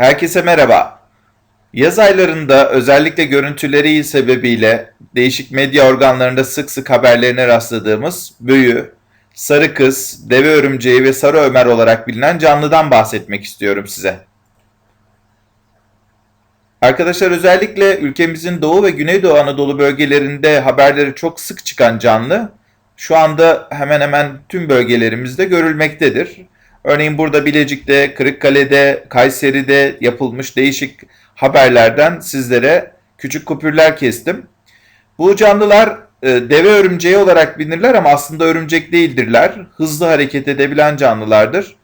Herkese merhaba. Yaz aylarında özellikle görüntüleri sebebiyle değişik medya organlarında sık sık haberlerine rastladığımız büyü, sarı kız, deve örümceği ve sarı ömer olarak bilinen canlıdan bahsetmek istiyorum size. Arkadaşlar özellikle ülkemizin Doğu ve Güneydoğu Anadolu bölgelerinde haberleri çok sık çıkan canlı şu anda hemen hemen tüm bölgelerimizde görülmektedir. Örneğin burada Bilecik'te, Kırıkkale'de, Kayseri'de yapılmış değişik haberlerden sizlere küçük kupürler kestim. Bu canlılar e, deve örümceği olarak bilinirler ama aslında örümcek değildirler. Hızlı hareket edebilen canlılardır.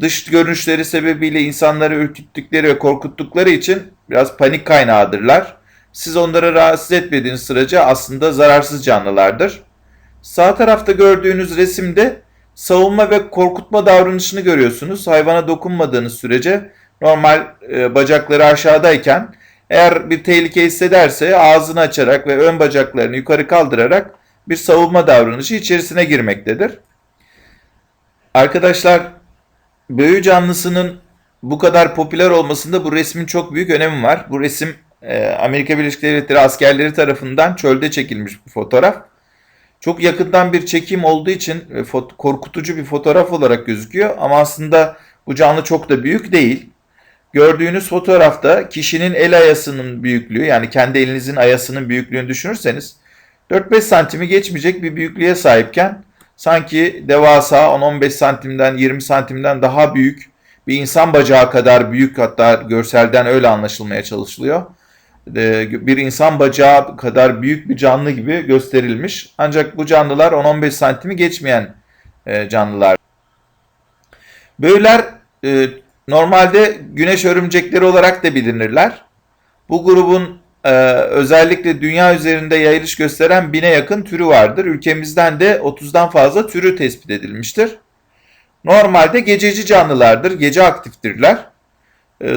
Dış görünüşleri sebebiyle insanları ürküttükleri ve korkuttukları için biraz panik kaynağıdırlar. Siz onları rahatsız etmediğiniz sürece aslında zararsız canlılardır. Sağ tarafta gördüğünüz resimde savunma ve korkutma davranışını görüyorsunuz. Hayvana dokunmadığınız sürece normal e, bacakları aşağıdayken eğer bir tehlike hissederse ağzını açarak ve ön bacaklarını yukarı kaldırarak bir savunma davranışı içerisine girmektedir. Arkadaşlar böğü canlısının bu kadar popüler olmasında bu resmin çok büyük önemi var. Bu resim e, Amerika Birleşik Devletleri askerleri tarafından çölde çekilmiş bir fotoğraf. Çok yakından bir çekim olduğu için e, korkutucu bir fotoğraf olarak gözüküyor ama aslında bu canlı çok da büyük değil. Gördüğünüz fotoğrafta kişinin el ayasının büyüklüğü yani kendi elinizin ayasının büyüklüğünü düşünürseniz 4-5 santimi geçmeyecek bir büyüklüğe sahipken sanki devasa 10-15 santimden 20 santimden daha büyük bir insan bacağı kadar büyük hatta görselden öyle anlaşılmaya çalışılıyor. Ee, bir insan bacağı kadar büyük bir canlı gibi gösterilmiş. Ancak bu canlılar 10-15 santimi geçmeyen e, canlılar. Böyler e, normalde güneş örümcekleri olarak da bilinirler. Bu grubun e, özellikle dünya üzerinde yayılış gösteren bine yakın türü vardır. Ülkemizden de 30'dan fazla türü tespit edilmiştir. Normalde gececi canlılardır, gece aktiftirler.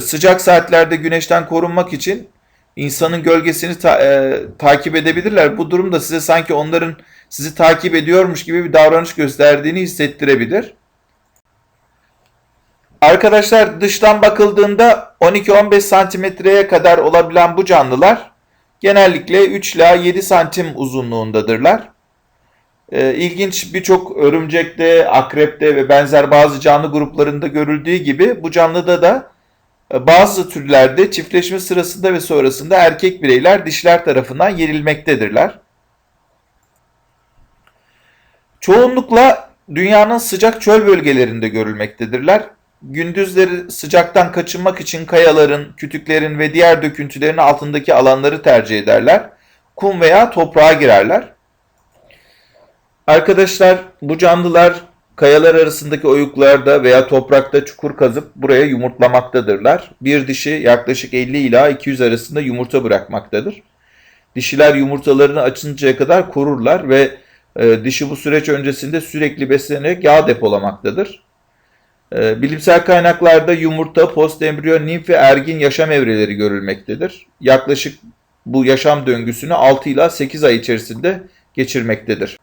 Sıcak saatlerde güneşten korunmak için insanın gölgesini ta- e, takip edebilirler. Bu durumda size sanki onların sizi takip ediyormuş gibi bir davranış gösterdiğini hissettirebilir. Arkadaşlar dıştan bakıldığında 12-15 santimetreye kadar olabilen bu canlılar genellikle 3 ila 7 santim uzunluğundadırlar. Ee, ilginç birçok örümcekte, akrepte ve benzer bazı canlı gruplarında görüldüğü gibi bu canlıda da bazı türlerde çiftleşme sırasında ve sonrasında erkek bireyler dişler tarafından yenilmektedirler. Çoğunlukla dünyanın sıcak çöl bölgelerinde görülmektedirler. Gündüzleri sıcaktan kaçınmak için kayaların, kütüklerin ve diğer döküntülerin altındaki alanları tercih ederler. Kum veya toprağa girerler. Arkadaşlar bu canlılar Kayalar arasındaki oyuklarda veya toprakta çukur kazıp buraya yumurtlamaktadırlar. Bir dişi yaklaşık 50 ila 200 arasında yumurta bırakmaktadır. Dişiler yumurtalarını açıncaya kadar korurlar ve e, dişi bu süreç öncesinde sürekli beslenerek yağ depolamaktadır. E, bilimsel kaynaklarda yumurta, postembriyo, nimf ve ergin yaşam evreleri görülmektedir. Yaklaşık bu yaşam döngüsünü 6 ila 8 ay içerisinde geçirmektedir.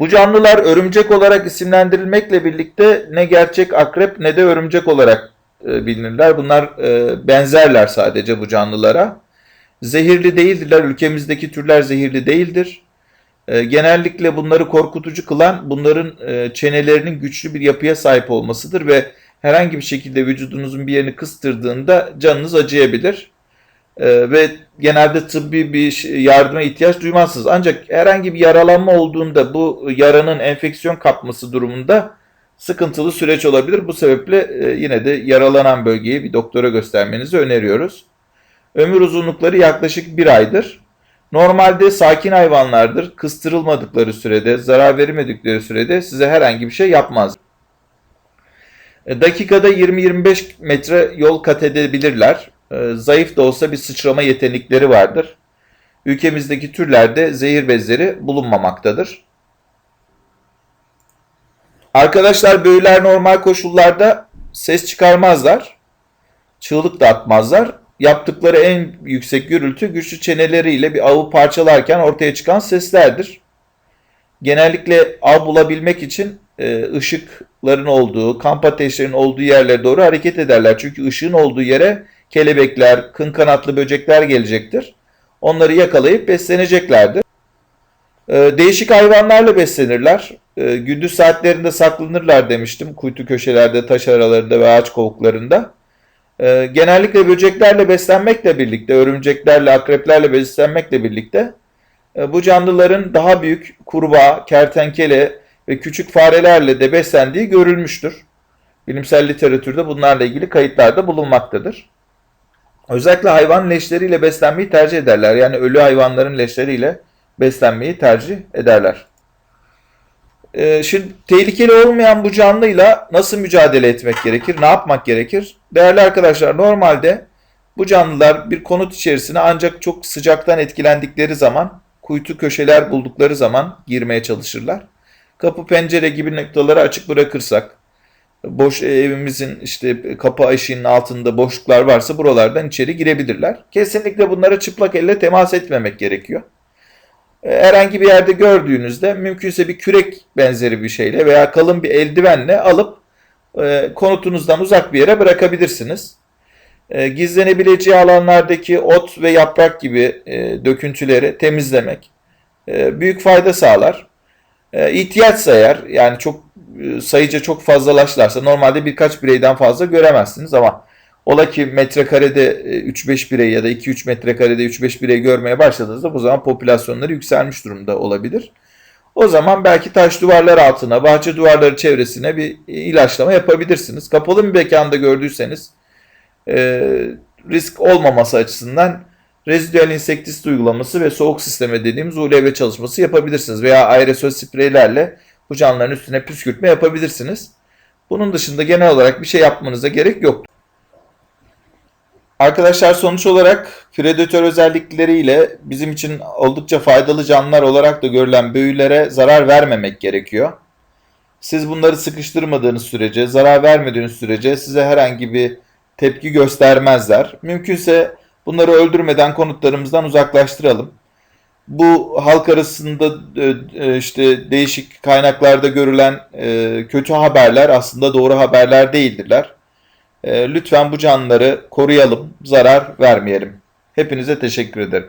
Bu canlılar örümcek olarak isimlendirilmekle birlikte ne gerçek akrep ne de örümcek olarak e, bilinirler. Bunlar e, benzerler sadece bu canlılara. Zehirli değildirler. Ülkemizdeki türler zehirli değildir. E, genellikle bunları korkutucu kılan bunların e, çenelerinin güçlü bir yapıya sahip olmasıdır ve herhangi bir şekilde vücudunuzun bir yerini kıstırdığında canınız acıyabilir. Ee, ve genelde tıbbi bir yardıma ihtiyaç duymazsınız. Ancak herhangi bir yaralanma olduğunda bu yaranın enfeksiyon kapması durumunda sıkıntılı süreç olabilir. Bu sebeple e, yine de yaralanan bölgeyi bir doktora göstermenizi öneriyoruz. Ömür uzunlukları yaklaşık bir aydır. Normalde sakin hayvanlardır. Kıstırılmadıkları sürede, zarar vermedikleri sürede size herhangi bir şey yapmaz. E, dakikada 20-25 metre yol kat edebilirler. Ee, zayıf da olsa bir sıçrama yetenekleri vardır. Ülkemizdeki türlerde zehir bezleri bulunmamaktadır. Arkadaşlar böğürler normal koşullarda ses çıkarmazlar. Çığlık da atmazlar. Yaptıkları en yüksek gürültü güçlü çeneleriyle bir avı parçalarken ortaya çıkan seslerdir. Genellikle av bulabilmek için e, ışıkların olduğu, kamp ateşlerinin olduğu yerlere doğru hareket ederler. Çünkü ışığın olduğu yere kelebekler, kın kanatlı böcekler gelecektir. Onları yakalayıp besleneceklerdir. E, değişik hayvanlarla beslenirler. E, gündüz saatlerinde saklanırlar demiştim. Kuytu köşelerde, taş aralarında ve ağaç kovuklarında. E, genellikle böceklerle beslenmekle birlikte, örümceklerle, akreplerle beslenmekle birlikte e, bu canlıların daha büyük kurbağa, kertenkele ve küçük farelerle de beslendiği görülmüştür. Bilimsel literatürde bunlarla ilgili kayıtlar da bulunmaktadır. Özellikle hayvan leşleriyle beslenmeyi tercih ederler. Yani ölü hayvanların leşleriyle beslenmeyi tercih ederler. Ee, şimdi tehlikeli olmayan bu canlıyla nasıl mücadele etmek gerekir? Ne yapmak gerekir? Değerli arkadaşlar normalde bu canlılar bir konut içerisine ancak çok sıcaktan etkilendikleri zaman, kuytu köşeler buldukları zaman girmeye çalışırlar. Kapı pencere gibi noktaları açık bırakırsak, boş evimizin işte kapı eşiğinin altında boşluklar varsa buralardan içeri girebilirler. Kesinlikle bunlara çıplak elle temas etmemek gerekiyor. E, herhangi bir yerde gördüğünüzde mümkünse bir kürek benzeri bir şeyle veya kalın bir eldivenle alıp e, konutunuzdan uzak bir yere bırakabilirsiniz. E, gizlenebileceği alanlardaki ot ve yaprak gibi döküntüleri temizlemek büyük fayda sağlar. İhtiyaçsa eğer yani çok sayıca çok fazlalaşlarsa normalde birkaç bireyden fazla göremezsiniz ama Ola ki metrekarede 3-5 birey ya da 2-3 metrekarede 3-5 birey görmeye başladığınızda bu zaman popülasyonları yükselmiş durumda olabilir. O zaman belki taş duvarlar altına, bahçe duvarları çevresine bir ilaçlama yapabilirsiniz. Kapalı bir mekanda gördüyseniz e, risk olmaması açısından rezidüel insektisit uygulaması ve soğuk sisteme dediğimiz ULV çalışması yapabilirsiniz. Veya aerosol spreylerle bu canlıların üstüne püskürtme yapabilirsiniz. Bunun dışında genel olarak bir şey yapmanıza gerek yok. Arkadaşlar sonuç olarak predatör özellikleriyle bizim için oldukça faydalı canlılar olarak da görülen büyülere zarar vermemek gerekiyor. Siz bunları sıkıştırmadığınız sürece, zarar vermediğiniz sürece size herhangi bir tepki göstermezler. Mümkünse bunları öldürmeden konutlarımızdan uzaklaştıralım. Bu halk arasında e, e, işte değişik kaynaklarda görülen e, kötü haberler aslında doğru haberler değildirler. Lütfen bu canlıları koruyalım, zarar vermeyelim. Hepinize teşekkür ederim.